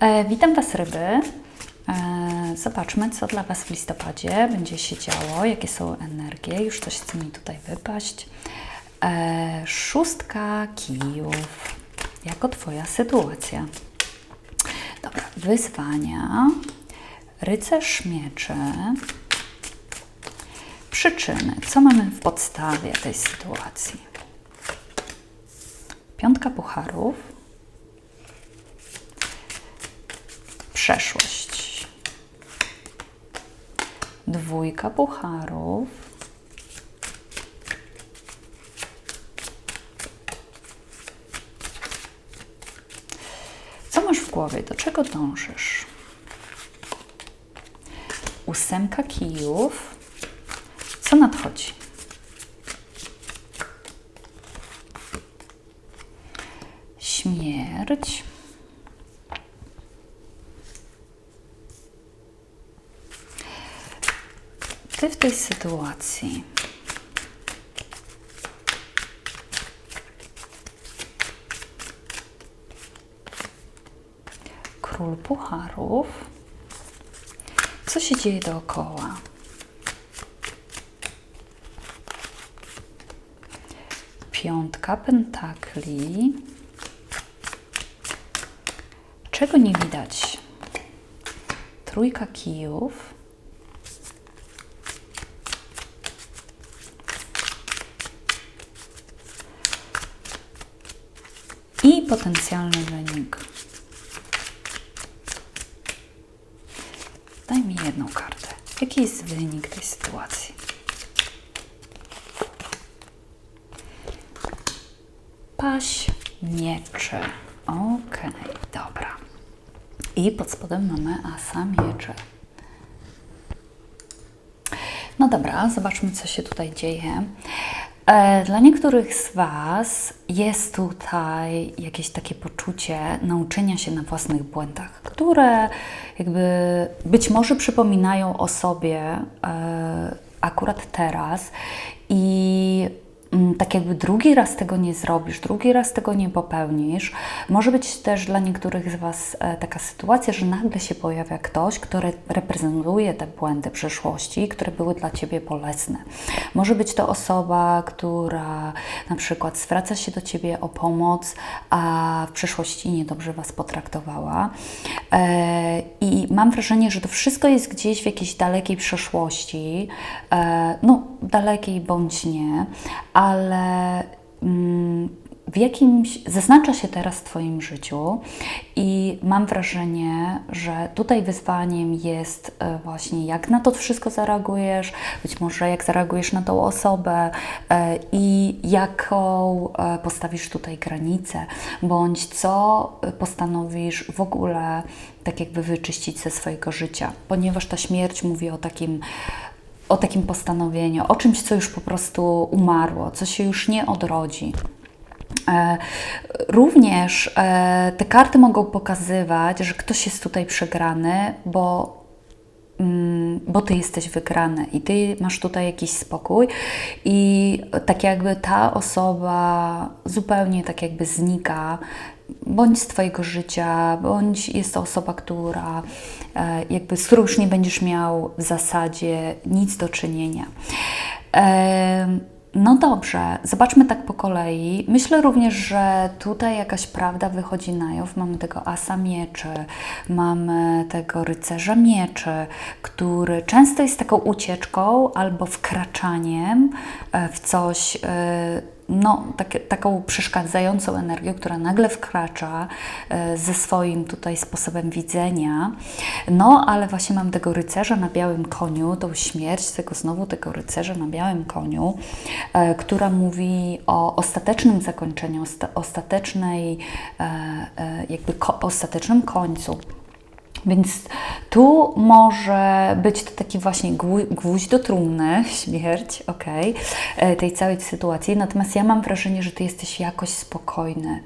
E, witam Was ryby. E, zobaczmy, co dla Was w listopadzie będzie się działo, jakie są energie. Już coś chce mi tutaj wypaść. E, szóstka kijów. Jako Twoja sytuacja. Dobra, wyzwania. Rycerz mieczy. Przyczyny. Co mamy w podstawie tej sytuacji? Piątka pucharów. Przeszłość. Dwójka pucharów. Co masz w głowie? Do czego dążysz? Ósemka kijów. Co nadchodzi? Śmierć. Ty w tej sytuacji król pucharów. Co się dzieje dookoła? Piątka pentakli. Czego nie widać? Trójka kijów. I potencjalny wynik. Daj mi jedną kartę. Jaki jest wynik tej sytuacji? Paś mieczy. Okej, dobra. I pod spodem mamy asa mieczy. No dobra, zobaczmy, co się tutaj dzieje. E, Dla niektórych z Was jest tutaj jakieś takie poczucie nauczenia się na własnych błędach, które jakby być może przypominają o sobie e, akurat teraz i tak jakby drugi raz tego nie zrobisz, drugi raz tego nie popełnisz. Może być też dla niektórych z Was e, taka sytuacja, że nagle się pojawia ktoś, kto re- reprezentuje te błędy przeszłości, które były dla Ciebie bolesne. Może być to osoba, która na przykład zwraca się do Ciebie o pomoc, a w przeszłości niedobrze Was potraktowała. E, I mam wrażenie, że to wszystko jest gdzieś w jakiejś dalekiej przeszłości, e, no dalekiej bądź nie, ale mm, w jakimś zaznacza się teraz w Twoim życiu i mam wrażenie, że tutaj wyzwaniem jest e, właśnie jak na to wszystko zareagujesz, być może jak zareagujesz na tą osobę e, i jaką e, postawisz tutaj granicę, bądź co postanowisz w ogóle tak jakby wyczyścić ze swojego życia, ponieważ ta śmierć mówi o takim o takim postanowieniu, o czymś, co już po prostu umarło, co się już nie odrodzi. E, Również e, te karty mogą pokazywać, że ktoś jest tutaj przegrany, bo, mm, bo ty jesteś wygrany i ty masz tutaj jakiś spokój, i tak jakby ta osoba zupełnie tak jakby znika. Bądź z Twojego życia, bądź jest to osoba, która e, jakby z którą już nie będziesz miał w zasadzie nic do czynienia. Em, no dobrze, zobaczmy tak po kolei. Myślę również, że tutaj jakaś prawda wychodzi na jaw. Mamy tego asa mieczy, mamy tego rycerza mieczy, który często jest taką ucieczką albo wkraczaniem e, w coś. No, takie, taką przeszkadzającą energią, która nagle wkracza e, ze swoim tutaj sposobem widzenia. No, ale właśnie mam tego rycerza na białym koniu, tą śmierć, tego znowu tego rycerza na białym koniu, e, która mówi o ostatecznym zakończeniu, osta- ostatecznej, e, jakby ostatecznym końcu. Więc tu może być to taki właśnie gwó- gwóźdź do trumny, śmierć, okej, e, tej całej sytuacji. Natomiast ja mam wrażenie, że Ty jesteś jakoś spokojny.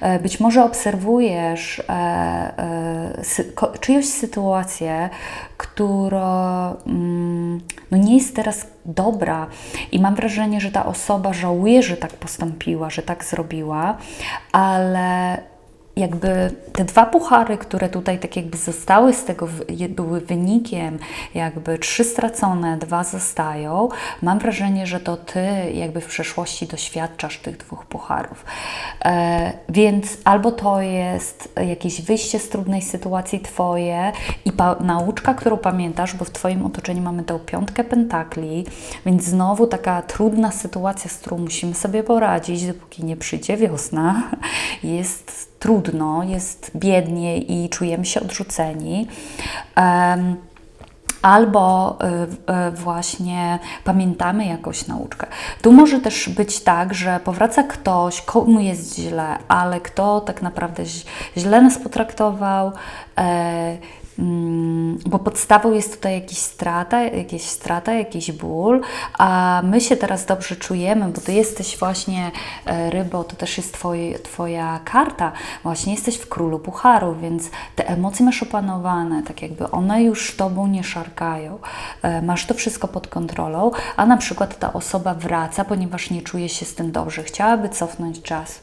E, Być może obserwujesz e, czyjąś sytuację, która mm, no nie jest teraz dobra i mam wrażenie, że ta osoba żałuje, że tak postąpiła, że tak zrobiła, ale jakby te dwa puchary, które tutaj tak jakby zostały z tego, były wynikiem, jakby trzy stracone, dwa zostają. Mam wrażenie, że to ty jakby w przeszłości doświadczasz tych dwóch pucharów. E, więc albo to jest jakieś wyjście z trudnej sytuacji twoje i nauczka, którą pamiętasz, bo w twoim otoczeniu mamy tę piątkę pentakli, więc znowu taka trudna sytuacja, z którą musimy sobie poradzić, dopóki nie przyjdzie wiosna. Jest jest biednie i czujemy się odrzuceni. Em, Albo y, y, właśnie pamiętamy jakąś nauczkę. Tu może też być tak, że powraca ktoś, komu jest źle, ale kto tak naprawdę źle nas potraktował, e, mm, bo podstawą jest tutaj jakaś strata, jakieś strata, jakiś ból, a my się teraz dobrze czujemy, bo Ty jesteś właśnie e, rybo, to też jest twoje, Twoja karta, właśnie jesteś w królu pucharu, więc te emocje masz opanowane, tak jakby one już Tobą nie szarkają, e, masz to wszystko pod kontrolą, a na przykład ta osoba wraca, ponieważ nie czuje się z tym dobrze, chciałaby cofnąć czas.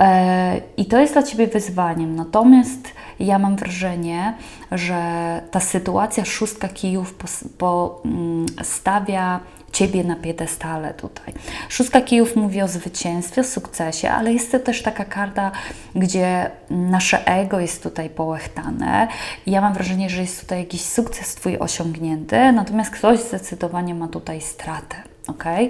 E, I to jest dla Ciebie wyzwaniem. Natomiast ja mam wrażenie, że ta sytuacja szóstka kijów pos- po, mm, Ciebie na piedestale tutaj. Szóstka kijów mówi o zwycięstwie, o sukcesie, ale jest to też taka karta, gdzie nasze ego jest tutaj połechtane. Ja mam wrażenie, że jest tutaj jakiś sukces Twój osiągnięty, natomiast ktoś zdecydowanie ma tutaj stratę. Okay?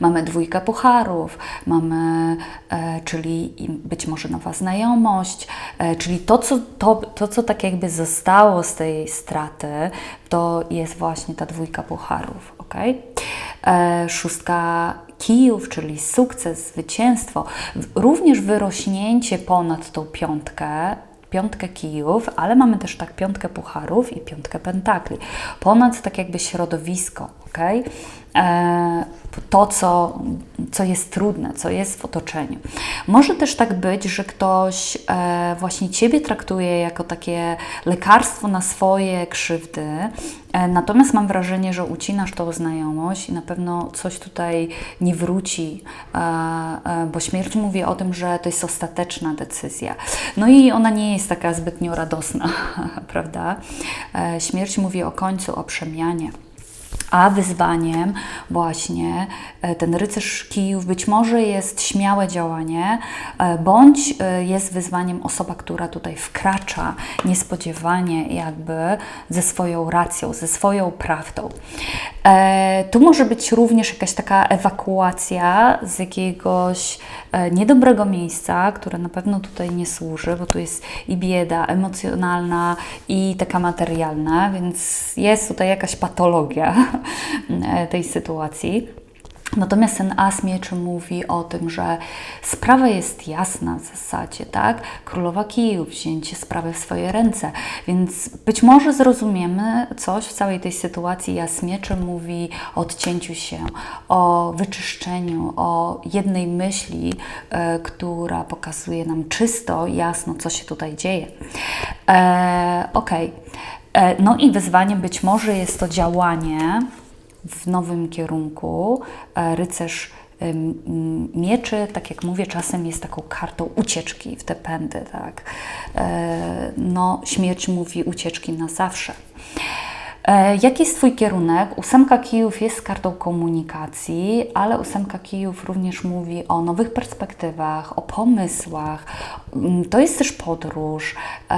Mamy dwójkę pucharów, mamy, e, czyli być może nowa znajomość, e, czyli to co, to, to, co tak jakby zostało z tej straty, to jest właśnie ta dwójka pucharów, ok? E, szóstka kijów, czyli sukces, zwycięstwo, również wyrośnięcie ponad tą piątkę, piątkę kijów, ale mamy też tak piątkę pucharów i piątkę pentakli. Ponad tak jakby środowisko, ok? E, to, co, co jest trudne, co jest w otoczeniu. Może też tak być, że ktoś e, właśnie Ciebie traktuje jako takie lekarstwo na swoje krzywdy, e, natomiast mam wrażenie, że ucinasz tą znajomość i na pewno coś tutaj nie wróci, bo śmierć mówi o tym, że to jest ostateczna decyzja. No i ona nie jest taka zbytnio radosna, prawda? Śmierć mówi o końcu, o przemianie. A wyzwaniem właśnie e, ten rycerz kijów być może jest śmiałe działanie, e, bądź e, jest wyzwaniem osoba, która tutaj wkracza niespodziewanie jakby ze swoją racją, ze swoją prawdą. Tu może być również jakaś taka ewakuacja z jakiegoś niedobrego miejsca, które na pewno tutaj nie służy, bo tu jest i bieda emocjonalna, i taka materialna, więc jest tutaj jakaś patologia tej sytuacji. Natomiast ten as mieczy mówi o tym, że sprawa jest jasna w zasadzie, tak? Królowa kijów, wzięcie sprawy w swoje ręce. Więc być może zrozumiemy coś w całej tej sytuacji. Jas mieczy mówi o odcięciu się, o wyczyszczeniu, o jednej myśli, e, która pokazuje nam czysto, jasno, co się tutaj dzieje. E, Okej. E, No i wyzwaniem być może jest to działanie w nowym kierunku. E, Rycerz mieczy, tak jak mówię, czasem jest taką kartą ucieczki w te pędy, tak. E, No, śmierć mówi ucieczki na zawsze. E, Jaki jest Twój kierunek? Ósemka kijów jest kartą komunikacji, ale ósemka kijów również mówi o nowych perspektywach, o pomysłach. Mm, To jest też podróż, e,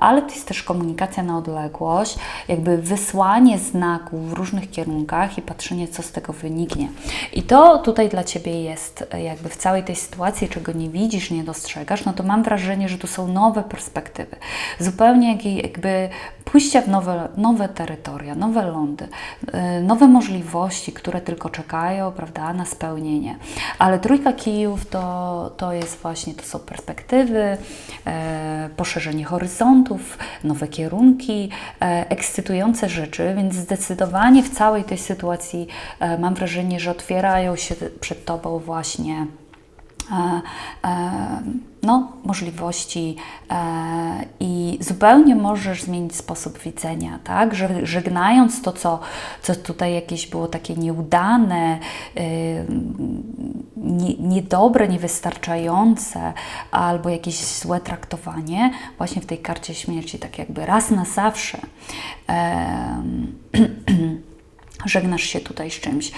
ale to jest też komunikacja na odległość, jakby wysłanie znaków w różnych kierunkach i patrzenie, co z tego wyniknie. I to tutaj dla Ciebie jest e, jakby w całej tej sytuacji, czego nie widzisz, nie dostrzegasz, no to mam wrażenie, że tu są nowe perspektywy. Zupełnie jak- jakby pójścia w nowe, nowe terytoria, nowe lądy, e, nowe możliwości, które tylko czekają, prawda, na spełnienie. Ale trójka kijów to, to jest właśnie, to są perspektywy, e, poszerzenie horyzontów, nowe kierunki, e, ekscytujące rzeczy, więc zdecydowanie w całej tej sytuacji e, mam wrażenie, że otwierają się przed Tobą właśnie no, możliwości e, i zupełnie możesz zmienić sposób widzenia, tak? Że, żegnając to, co, co tutaj jakieś było takie nieudane, e, nie, niedobre, niewystarczające albo jakieś złe traktowanie, właśnie w tej karcie śmierci, tak jakby raz na zawsze. E, żegnasz się tutaj z czymś.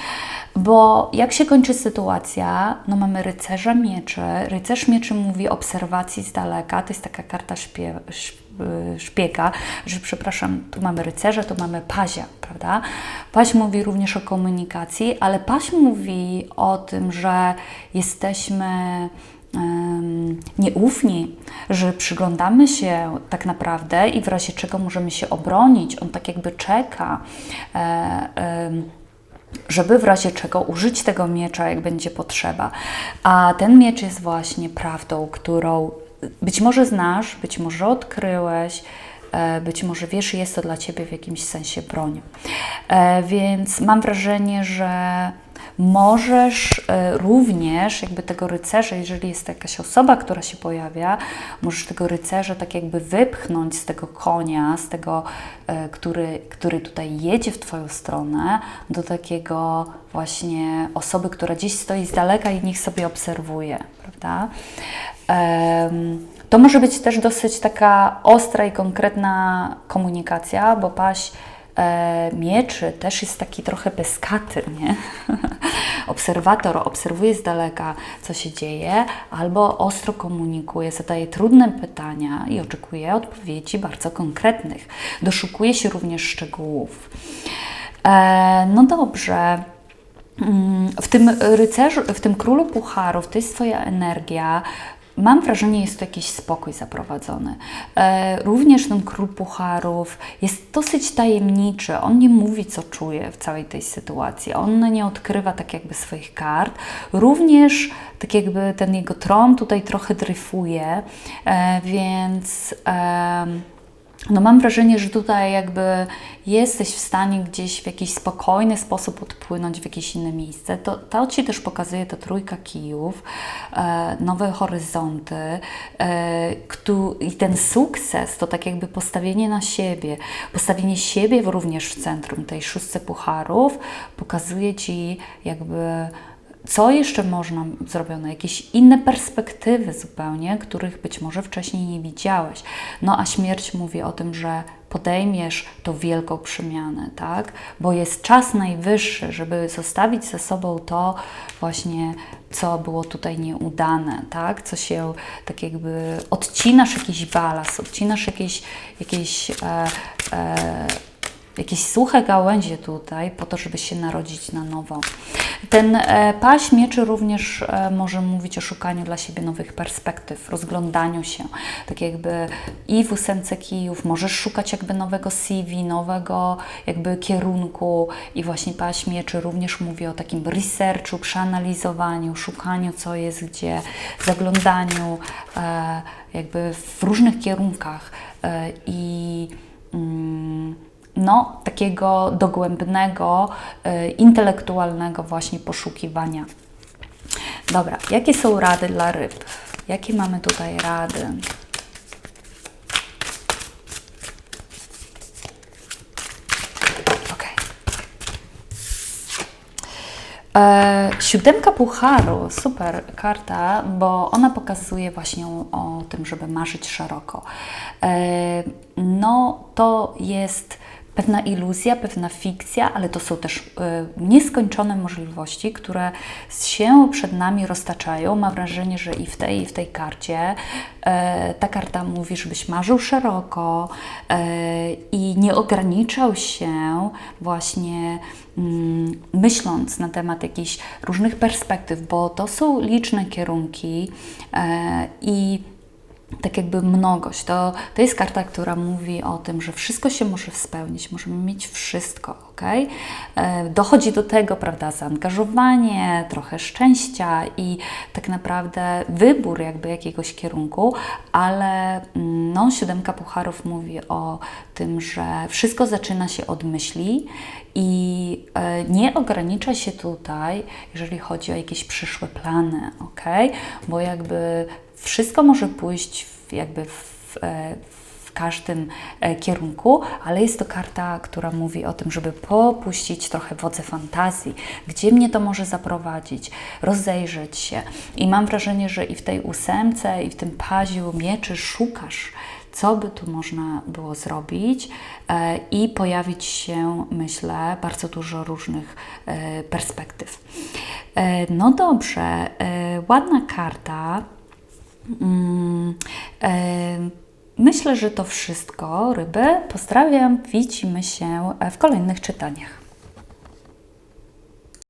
Bo jak się kończy sytuacja, no mamy rycerza mieczy. Rycerz mieczy mówi obserwacji z daleka, to jest taka karta szpie, szpiega, że przepraszam, tu mamy rycerza, tu mamy pazia, prawda? Paź mówi również o komunikacji, ale paź mówi o tym, że jesteśmy nieufni, że przyglądamy się tak naprawdę i w razie czego możemy się obronić. On tak jakby czeka, e, żeby w razie czego użyć tego miecza, jak będzie potrzeba. A ten miecz jest właśnie prawdą, którą być może znasz, być może odkryłeś, e, być może wiesz, jest to dla Ciebie w jakimś sensie broń. E, więc mam wrażenie, że możesz e, również jakby tego rycerza, jeżeli jest jakaś osoba, która się pojawia, możesz tego rycerza tak jakby wypchnąć z tego konia, z tego, e, który, który tutaj jedzie w Twoją stronę, do takiego właśnie osoby, która gdzieś stoi z daleka i niech sobie obserwuje, prawda? To może być też dosyć taka ostra i konkretna komunikacja, bo paść e, mieczy też jest taki trochę beskaty, nie? Obserwator obserwuje z daleka, co się dzieje, albo ostro komunikuje, zadaje trudne pytania i oczekuje odpowiedzi bardzo konkretnych. Doszukuje się również szczegółów. E, no dobrze. Mm, w tym rycerzu, w tym królu pucharów, to jest Twoja energia, Mam wrażenie, jest tu jakiś spokój zaprowadzony. E, również ten król pucharów jest dosyć tajemniczy. On nie mówi, co czuje w całej tej sytuacji. On nie odkrywa tak jakby swoich kart. Również tak jakby ten jego tron tutaj trochę dryfuje, e, więc no mam wrażenie, że tutaj jakby jesteś w stanie gdzieś w jakiś spokojny sposób odpłynąć w jakieś inne miejsce. To, to Ci też pokazuje ta trójka kijów, e, nowe horyzonty e, kto, i ten sukces to tak jakby postawienie na siebie, postawienie siebie również w centrum tej szóstce pucharów pokazuje Ci jakby co jeszcze można zrobione, jakieś inne perspektywy zupełnie, których być może wcześniej nie widziałeś. No a śmierć mówi o tym, że podejmiesz tą wielką przemianę, tak? Bo jest czas najwyższy, żeby zostawić ze sobą to właśnie, co było tutaj nieudane, tak? Co się tak jakby odcinasz jakiś balast, odcinasz jakieś, jakieś e, e, jakieś suche gałęzie tutaj, po to, żeby się narodzić na nowo. Ten e, paś mieczy również e, może mówić o szukaniu dla siebie nowych perspektyw, rozglądaniu się, tak jakby i w ósemce kijów możesz szukać jakby nowego CV, nowego jakby kierunku i właśnie paś mieczy również mówi o takim researchu, przeanalizowaniu, szukaniu co jest gdzie, zaglądaniu e, jakby w różnych kierunkach i mm, no, takiego dogłębnego, y, intelektualnego właśnie poszukiwania. Dobra, jakie są rady dla ryb? Jakie mamy tutaj rady? E, siódemka pucharu, super karta, bo ona pokazuje właśnie o, tym, żeby marzyć szeroko. E, no, to jest pewna iluzja, pewna fikcja, ale to są też y, nieskończone możliwości, które się przed nami roztaczają. Mam wrażenie, że i w tej, i w tej karcie y, ta karta mówi, żebyś marzył szeroko y, i nie ograniczał się właśnie mm, myśląc na temat jakichś różnych perspektyw, bo to są liczne kierunki i tak jakby mnogość. To, to jest karta, która mówi o tym, że wszystko się może spełnić, możemy mieć wszystko, ok? E, dochodzi do tego, prawda, zaangażowanie, trochę szczęścia i tak naprawdę wybór jakby jakiegoś kierunku, ale mm, no, siódemka pucharów mówi o tym, że wszystko zaczyna się od myśli i e, nie ogranicza się tutaj, jeżeli chodzi o jakieś przyszłe plany, ok? Bo jakby wszystko może pójść w, jakby w, e, w każdym e, kierunku, ale jest to karta, która mówi o tym, żeby popuścić trochę wodze fantazji, gdzie mnie to może zaprowadzić, rozejrzeć się. I mam wrażenie, że i w tej ósemce, i w tym paziu mieczy szukasz, co by tu można było zrobić e, i pojawić się, myślę, bardzo dużo różnych perspektyw. No dobrze, ładna karta. Mm, Myślę, że to wszystko, ryby. Pozdrawiam, widzimy się w kolejnych czytaniach.